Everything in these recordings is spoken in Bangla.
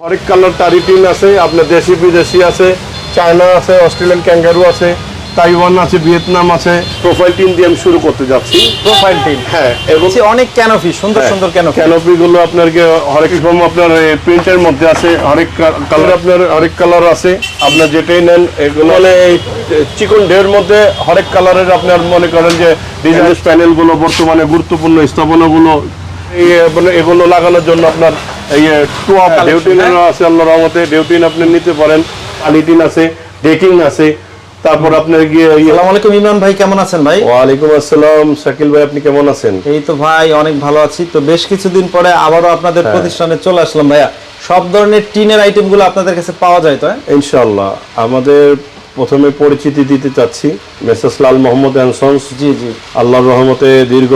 হরেক কালার টারিটিন আছে আপনার দেশি বিদেশি আছে চায়না আছে অস্ট্রেলিয়ান ক্যাঙ্গারু আছে তাইওয়ান আছে ভিয়েতনাম আছে। প্রোফাইল টিন দিয়ে আমি শুরু করতে যাচ্ছি। প্রোফাইল টিন হ্যাঁ এবং অনেক ক্যানোপি সুন্দর সুন্দর ক্যানোপি ক্যানোপি গুলো আপনার কি হরেক রকম আপনার প্রিন্টের মধ্যে আছে হরেক কালার আপনার হরেক কালার আছে আপনার যেটাই নেন এগুলো মানে এই চিকন ডের মধ্যে হরেক কালারের আপনার মনে করেন যে ডিজাইন প্যানেলগুলো বর্তমানে গুরুত্বপূর্ণ স্থাপনা গুলো মানে এগুলো লাগানোর জন্য আপনার এই আছে আল্লাহ রহমতে ডেউটিন আপনি নিতে পারেন আলিটিন আছে ডেকিং আছে তারপর আপনার গিয়ে আসসালামু আলাইকুম ইমরান ভাই কেমন আছেন ভাই? ওয়ালাইকুম আসসালাম শাকিল ভাই আপনি কেমন আছেন? এই তো ভাই অনেক ভালো আছি। তো বেশ কিছুদিন পরে আবারও আপনাদের হ্যাঁ। প্রতিষ্ঠানে চলে আসলাম ভাইয়া। সব ধরনের টিনের আইটেমগুলো আপনাদের কাছে পাওয়া যায় তো হ্যাঁ? ইনশাল্লাহ আমাদের প্রথমে পরিচিতি দিতে চাচ্ছি মেসেস লাল মোহাম্মদ অ্যানসন্স জি জি। আল্লাহর রহমতে দীর্ঘ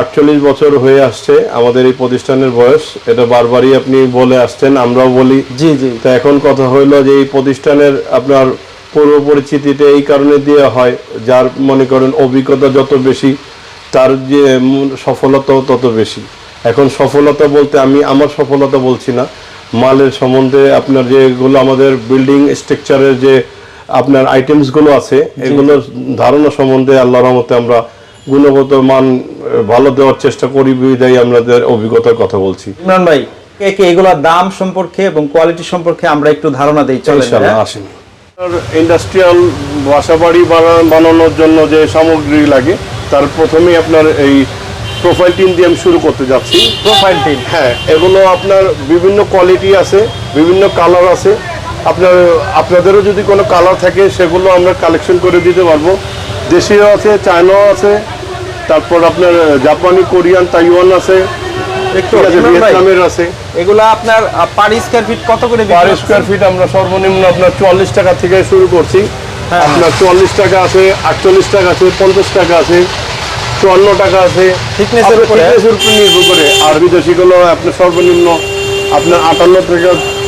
আটচল্লিশ বছর হয়ে আসছে আমাদের এই প্রতিষ্ঠানের বয়স। এটা বারবারই আপনি বলে আসছেন আমরাও বলি। জি জি। তো এখন কথা হইল যে এই প্রতিষ্ঠানের আপনার পূর্ব পরিচিতিতে এই কারণে দেওয়া হয় যার মনে করেন অভিজ্ঞতা যত বেশি তার যে সফলতাও তত বেশি। এখন সফলতা বলতে আমি আমার সফলতা বলছি না। মালের সম্বন্ধে আপনার যেগুলো আমাদের বিল্ডিং স্ট্রাকচারের যে আপনার আইটেমসগুলো আছে এগুলোর ধারণা সম্বন্ধে আল্লাহর রহমতে আমরা গুণগত মান ভালো দেওয়ার চেষ্টা করি বিদায় আমাদের অভিজ্ঞতার কথা বলছি। ইমরান ভাই একে কে এগুলোর দাম সম্পর্কে এবং কোয়ালিটি সম্পর্কে আমরা একটু ধারণা দেই চলেন ইনশাআল্লাহ হ্যাঁ? আসেন। ইন্ডাস্ট্রিয়াল বাসা বাড়ি বানানোর জন্য যে সামগ্রী লাগে তার প্রথমেই আপনার এই প্রোফাইল টিন দিয়ে আমি শুরু করতে যাচ্ছি। প্রোফাইল টিন হ্যাঁ এগুলো আপনার বিভিন্ন কোয়ালিটি আছে বিভিন্ন কালার আছে। আপনার আপনাদেরও যদি কোনো কালার থাকে সেগুলো আমরা কালেকশন করে দিতে পারব। দেশীয় আছে চায়নাও আছে তারপর আপনার জাপানি কোরিয়ান তাইওয়ান আছে একটু ঠিক আছে ভিয়েতনামের আছে এগুলা আপনার পার স্কয়ার ফিট কত করে পার করছেন? ফিট আমরা সর্বনিম্ন আপনার চুয়াল্লিশ টাকা থেকে শুরু করছি হ্যাঁ। আপনার চুয়াল্লিশ টাকা আছে আটচল্লিশ টাকা আছে পঞ্চাশ টাকা আছে চুয়ান্ন টাকা আছে উপরে? উপর নির্ভর করে আর বিদেশিগুলো আপনার সর্বনিম্ন আপনার আটান্ন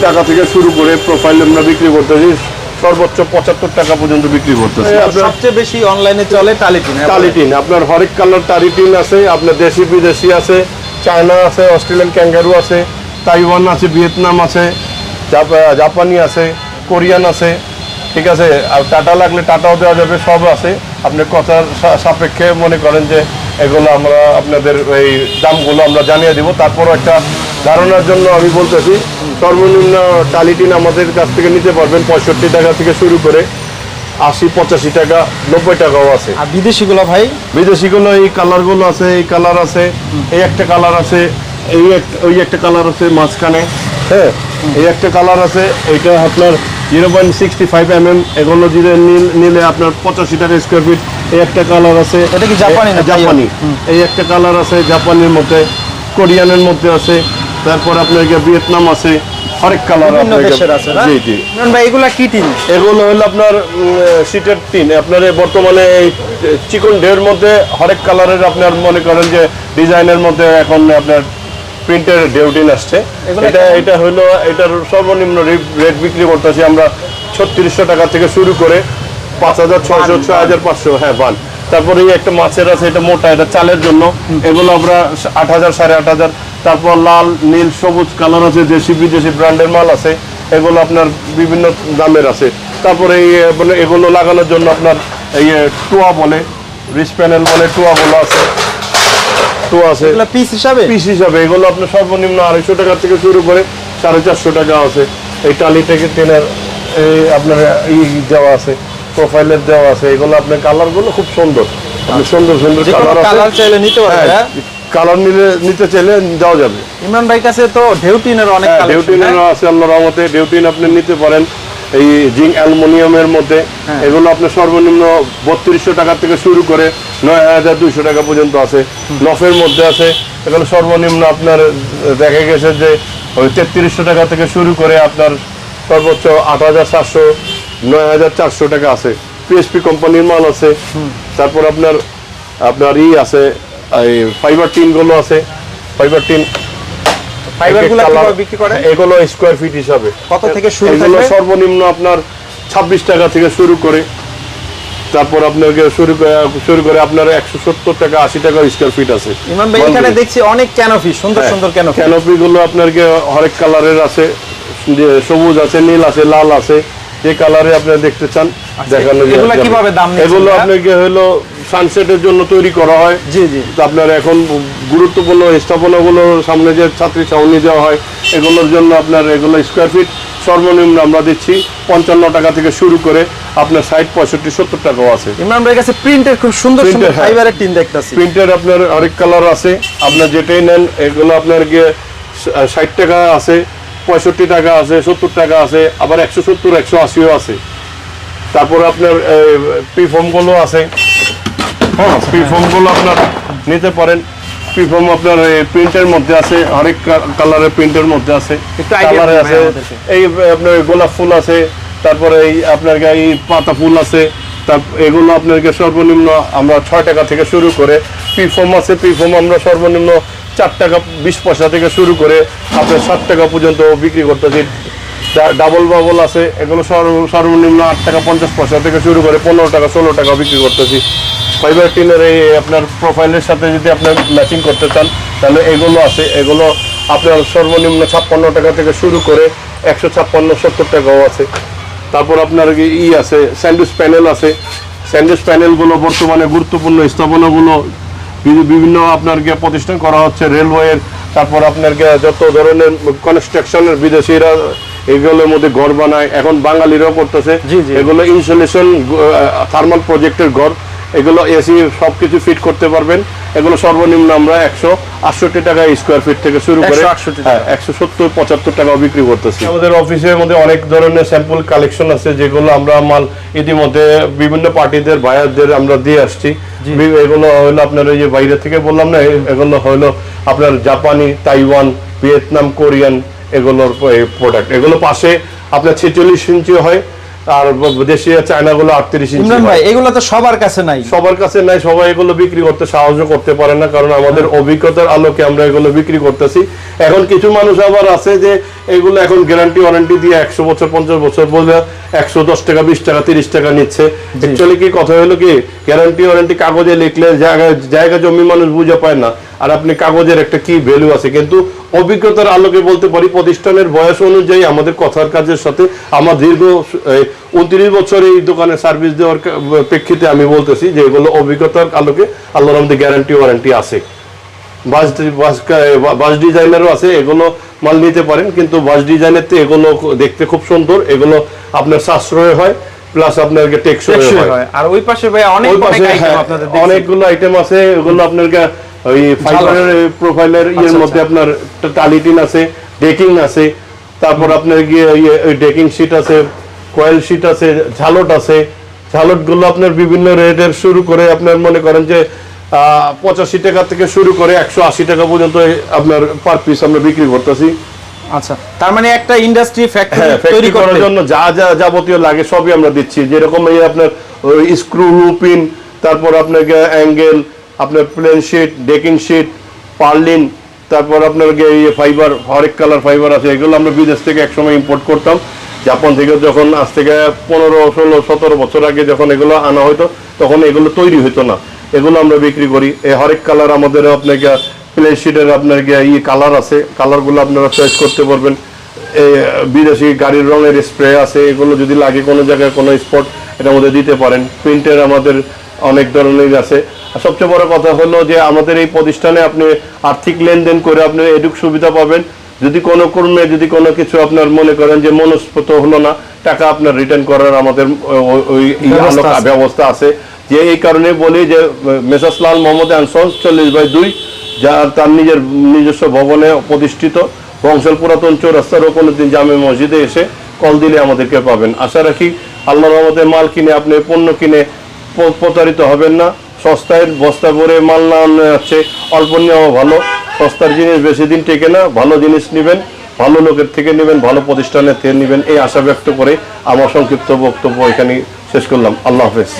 টাকা থেকে শুরু করে প্রোফাইল আমরা বিক্রি করতেছি সর্বোচ্চ পঁচাত্তর টাকা পর্যন্ত বিক্রি করতেছি। আপনার সবচেয়ে বেশি অনলাইনে চলে টালিটিন টালিটিন আপনার হরেক কালার টালিটিন আছে আপনার দেশি বিদেশি আছে চায়না আছে অস্ট্রেলিয়ান ক্যাঙ্গারু আছে তাইওয়ান আছে ভিয়েতনাম আছে জাপানি আছে কোরিয়ান আছে ঠিক আছে? আর টাটা লাগলে টাটাও দেওয়া যাবে সব আছে। আপনি কথার সাপেক্ষে মনে করেন যে এগুলো আমরা আপনাদের এই দামগুলো আমরা জানিয়ে দিব। তারপরও একটা ধারণার জন্য আমি বলতেছি সর্বনিম্ন টালিটিন আমাদের কাছ থেকে নিতে পারবেন পঁয়ষট্টি টাকা থেকে শুরু করে আশি পঁচাশি টাকা নব্বই টাকাও আছে। আর বিদেশিগুলো ভাই? বিদেশিগুলো এই কালারগুলো আছে এই কালার আছে এই একটা কালার আছে এই ওই একটা কালার আছে মাঝখানে হ্যাঁ? এই একটা কালার আছে এইটা আপনার zero point sixty five M M এগুলো যদি নীল- নিলে আপনার পঁচাশি টাকা স্কোয়ার ফিট এই একটা কালার আছে এটা কি জাপানি জাপানি। এই একটা কালার আছে জাপানির মধ্যে কোরিয়ানের মধ্যে আছে তারপর আপনার ভিয়েতনাম আছে হরেক কালার জি জি। ভাই এগুলা কি টিন? এগুলো হলো আপনার শীতের টিন। আপনার বর্তমানে এই চিকন ডের মধ্যে হরেক কালারের আপনার মনে করেন যে ডিজাইনের মধ্যে এখন আপনার প্রিন্টের ডেউটিন আসছে। এটা? এটা হলো এটার সর্বনিম্ন রেট বিক্রি করতেছি আমরা ছত্রিশশো টাকা থেকে শুরু করে পাঁচ হাজার ছয়শো ছয় হাজার পাঁচশো হ্যাঁ বান। তারপরে এই একটা মাছের আছে এটা মোটা এটা চালের জন্য। এগুলো আমরা আট হাজার সাড়ে আট হাজার তারপর লাল নীল সবুজ কালার আছে দেশি বিদেশি ব্র্যান্ডের মাল আছে এগুলো আপনার বিভিন্ন দামের আছে। তারপরে এই মানে এগুলো লাগানোর জন্য আপনার এই টুয়া বলে রিস প্যানেল বলে টুয়া বলে আছে। টুয়া আছে। পিস হিসাবে? পিস হিসাবে। এগুলো আপনার সর্বনিম্ন আড়াইশো টাকা থেকে শুরু করে সাড়ে চারশো টাকা আছে। এই টালি থেকে টেনের এই আপনার ই দেওয়া আছে প্রোফাইলের দেওয়া আছে। এগুলো আপনার কালারগুলো খুব সুন্দর। সুন্দর সুন্দর কালার চাইলে নিতে পারবে হ্যাঁ? কালার নিলে নিতে চাইলে দেওয়া যাবে। ইমরান ভাই কাছে তো ঢেউটিনের অনেক হ্যাঁ collection, হ্যাঁ? আছে আল্লাহ রহমতে ডেউটিন আপনি নিতে পারেন। এই জিঙ্ক অ্যালুমিনিয়ামের মধ্যে। হ্যাঁ। এগুলো আপনার সর্বনিম্ন বত্রিশশো টাকা থেকে শুরু করে নয় হাজার দুইশো টাকা পর্যন্ত আছে। নফের মধ্যে আছে। এগুলো সর্বনিম্ন আপনার দেখা গেছে যে ওই তেত্রিশশো টাকা থেকে শুরু করে আপনার সর্বোচ্চ আট হাজার সাতশো নয় হাজার চারশো টাকা আছে। পিএসপি কোম্পানির মাল আছে। তারপর আপনার আপনার ই আছে এই ফাইবার টিনগুলো আছে। ফাইবার টিন বিক্রি করে এগুলো স্কোয়ার ফিট হিসাবে। কত থেকে শুরু এগুলো সর্বনিম্ন আপনার ছাব্বিশ টাকা থেকে শুরু করে। তারপর আপনাকে শুরু করে শুরু করে আপনার একশো সত্তর টাকা আশি টাকা স্কোয়ার ফিট আছে। ইমাম ভাই এখানে দেখছি অনেক ক্যানোপি সুন্দর সুন্দর ক্যানোপি ক্যানোপি গুলো আপনার হরেক কালারের আছে। সবুজ আছে নীল আছে লাল আছে। যে কালারে আপনি দেখতে চান দেখানো আচ্ছা, এগুলা যাবে। কীভাবে দাম এগুলো আপনাকে হলো সানসেটের জন্য তৈরি করা হয়। জি জি। তো আপনার এখন গুরুত্বপূর্ণ স্থাপনাগুলো সামনে যে ছাত্রী ছাউনি দেওয়া হয় এগুলোর জন্য আপনার এগুলো স্কোয়ার ফিট সর্বনিম্ন আমরা দিচ্ছি পঞ্চান্ন টাকা থেকে শুরু করে আপনার ষাট পঁয়ষট্টি সত্তর টাকাও আছে। ইমরান ভাইয়ের কাছে প্রিন্টের খুব সুন্দর সুন্দর Printed, হ্যাঁ। ফাইবারের টিন দেখতাছি। প্রিন্টের আপনার আরেক কালার আছে। আপনার যেটাই নেন এগুলো আপনার গিয়ে ষাট টাকা আছে পঁয়ষট্টি টাকা আছে সত্তর টাকা আছে আবার একশো সত্তর একশো আশিও আছে। তারপর আপনার পিফর্মগুলো আছে। হ্যাঁ পিফর্মগুলো আপনার নিতে পারেন। পিফর্ম আপনার প্রিন্টের মধ্যে আছে আরেক কালারের প্রিন্টের মধ্যে আছে। কালারে আছে এই আপনার গোলাপ ফুল আছে তারপরে এই আপনার এই পাতা ফুল আছে তার এগুলো আপনাকে সর্বনিম্ন আমরা ছয় টাকা থেকে শুরু করে পিফর্ম আছে পিফর্ম আমরা সর্বনিম্ন চার টাকা বিশ পয়সা থেকে শুরু করে আপনার ষাট টাকা পর্যন্ত বিক্রি করতেছি। ডাবল বাবল আছে এগুলো সর্ব- সর্বনিম্ন আট টাকা পঞ্চাশ পয়সা থেকে শুরু করে পনেরো টাকা ষোলো টাকা বিক্রি করতেছি। ফাইবার টিনের এই আপনার প্রোফাইলের সাথে যদি আপনার ম্যাচিং করতে চান তাহলে এগুলো আছে। এগুলো আপনার সর্বনিম্ন ছাপ্পান্ন টাকা থেকে শুরু করে একশো ছাপ্পান্ন সত্তর টাকাও আছে। তারপর আপনার কি- ই আছে স্যান্ডউইচ প্যানেল আছে। স্যান্ডউইচ প্যানেলগুলো বর্তমানে গুরুত্বপূর্ণ স্থাপনাগুলো বিভিন্ন আপনার গিয়ে প্রতিষ্ঠান করা হচ্ছে রেলওয়ের তারপর আপনার গিয়ে যত ধরনের কনস্ট্রাকশনের বিদেশিরা এগুলোর মধ্যে ঘর বানায়। এখন বাঙালিরাও করতেছে। জি, জি। এগুলো ইনসুলেশন থার্মাল প্রজেক্টের ঘর। এগুলো এসি সব কিছু ফিট করতে পারবেন। এগুলো সর্বনিম্ন আমরা একশো আটষট্টি টাকা স্কোয়ার ফিট থেকে শুরু করে 168 টাকা। হ্যাঁ একশো সত্তর পঁচাত্তর টাকা বিক্রি করতেছি। আমাদের অফিসের মধ্যে অনেক ধরনের স্যাম্পল কালেকশন আছে যেগুলো আমরা মাল ইতিমধ্যে বিভিন্ন পার্টিদের বায়ারদের আমরা দিয়ে আসছি। এগুলো হলো আপনার ওই যে বাইরে থেকে বললাম না এ- এগুলো হলো আপনার জাপানি তাইওয়ান ভিয়েতনাম কোরিয়ান এগুলোর প্রোডাক্ট এগুলো পাশে আপনার ছেচল্লিশ ইঞ্চি হয় আর দেশীয় চায়নাগুলো আটত্রিশ ইঞ্চি ভাই এগুলো তো সবার কাছে নাই। সবার কাছে নাই সবাই এগুলো বিক্রি করতে সাহায্য করতে পারে না কারণ আমাদের অভিজ্ঞতার আলোকে আমরা এগুলো বিক্রি করতেছি। এখন কিছু মানুষ আবার আছে যে এগুলো এখন গ্যারান্টি ওয়ারেন্টি দিয়ে একশো বছর পঞ্চাশ বছর বলে একশো দশ টাকা বিশ টাকা তিরিশ টাকা নিচ্ছে। অ্যাকচুয়ালি কি কথা হলো কি? গ্যারান্টি ওয়ারেন্টি কাগজে লিখলে জায়গা জায়গা জমি মানুষ বুঝে পায় না। আর আপনি কাগজের একটা কি ভ্যালু আছে। কিন্তু অভিজ্ঞতার আলোকে বলতে পারি প্রতিষ্ঠানের বয়স অনুযায়ী আমাদের কথার কাজের সাথে আমার দীর্ঘ উনত্রিশ বছর এই দোকানে সার্ভিস দেওয়ার প্রেক্ষিতে আমি বলতেছি যে এগুলো অভিজ্ঞতার আলোকে আল্লাহর আমাদের গ্যারান্টি ওয়ারেন্টি আছে। বাস বাস বাস ডিজাইনারও আছে এগুলো মাল নিতে পারেন কিন্তু বাস ডিজাইনের তো এগুলো দেখতে খুব সুন্দর এগুলো আপনার সাশ্রয় হয় প্লাস আপনার টেকসই হয়। আর ওই পাশে ভাই অনেক পাশে হ্যাঁ, আপনাদের অনেকগুলো আইটেম আছে ওগুলো আপনার ওই ফাইবারের প্রোফাইলের ইয়ের আচ্ছা, মধ্যে আপনার টালিটিন আছে ডেকিং আছে তারপর আপনার গিয়ে ওই ডেকিং শিট আছে কয়েল শিট আছে ঝালট আছে। ঝালটগুলো আপনার বিভিন্ন রেটের শুরু করে আপনার মনে করেন যে পঁচাশি টাকা থেকে শুরু করে একশো আশি টাকা পর্যন্ত আপনার পার পিস আমরা বিক্রি করতেছি। আচ্ছা তার মানে একটা ইন্ডাস্ট্রি ফ্যাক্টরি তৈরি করার জন্য যা যা যাবতীয় লাগে সবই আমরা দিচ্ছি। যেরকম এই আপনার স্ক্রু রুপিন তারপর আপনাকে অ্যাঙ্গেল আপনার plain sheet decking sheet purlin তারপর আপনার ইয়ে ফাইবার হরেক কালার ফাইবার আছে, এগুলো আমরা বিদেশ থেকে একসময় ইম্পোর্ট করতাম। জাপান থেকে যখন আজ থেকে পনেরো, ষোলো, সতেরো বছর আগে যখন এগুলো আনা হতো তখন এগুলো তৈরি হতো না। এগুলো আমরা বিক্রি করি। এই হরেক কালার আমাদের আপনাকে প্লেন শিটের আপনার ইয়ে কালার আছে। কালারগুলো আপনারা চয়েস করতে পারবেন। এই বিদেশি গাড়ির রঙের স্প্রে আছে। এগুলো যদি লাগে কোনো জায়গায় কোনো স্পট এটার মধ্যে দিতে পারেন। প্রিন্টের আমাদের অনেক ধরনের আছে। সবচেয়ে বড় কথা হলো যে আমাদের এই প্রতিষ্ঠানে আপনি আর্থিক লেনদেন করে আপনি এডুক সুবিধা পাবেন। যদি কোনো কর্মে যদি কোনো কিছু আপনার মনে করেন যে মনস্পত হলো না টাকা আপনার রিটার্ন করার আমাদের ওই ব্যবস্থা আছে। যে এই কারণে বলি যে মেসাস লাল মোহাম্মদ আনসন চল্লিশ বাই দুই যা তার নিজের নিজস্ব ভবনে প্রতিষ্ঠিত। বংশাল পুরাতন চৌরাস্তার দিন জামে মসজিদে এসে কল দিলে আমাদেরকে পাবেন। আশা রাখি আল্লাহ রহমতের মাল কিনে আপনি পণ্য কিনে প্রতারিত হবেন না। সস্তায় বস্তা করে মাল না হচ্ছে অল্প নেওয়া ভালো। সস্তার জিনিস বেশি দিন টেকে না, ভালো জিনিস নেবেন, ভালো লোকের থেকে নেবেন, ভালো প্রতিষ্ঠানের থেকে নেবেন। এই আশা ব্যক্ত করে আমার সংক্ষিপ্ত বক্তব্য এখানে শেষ করলাম। আল্লাহ হাফেজ।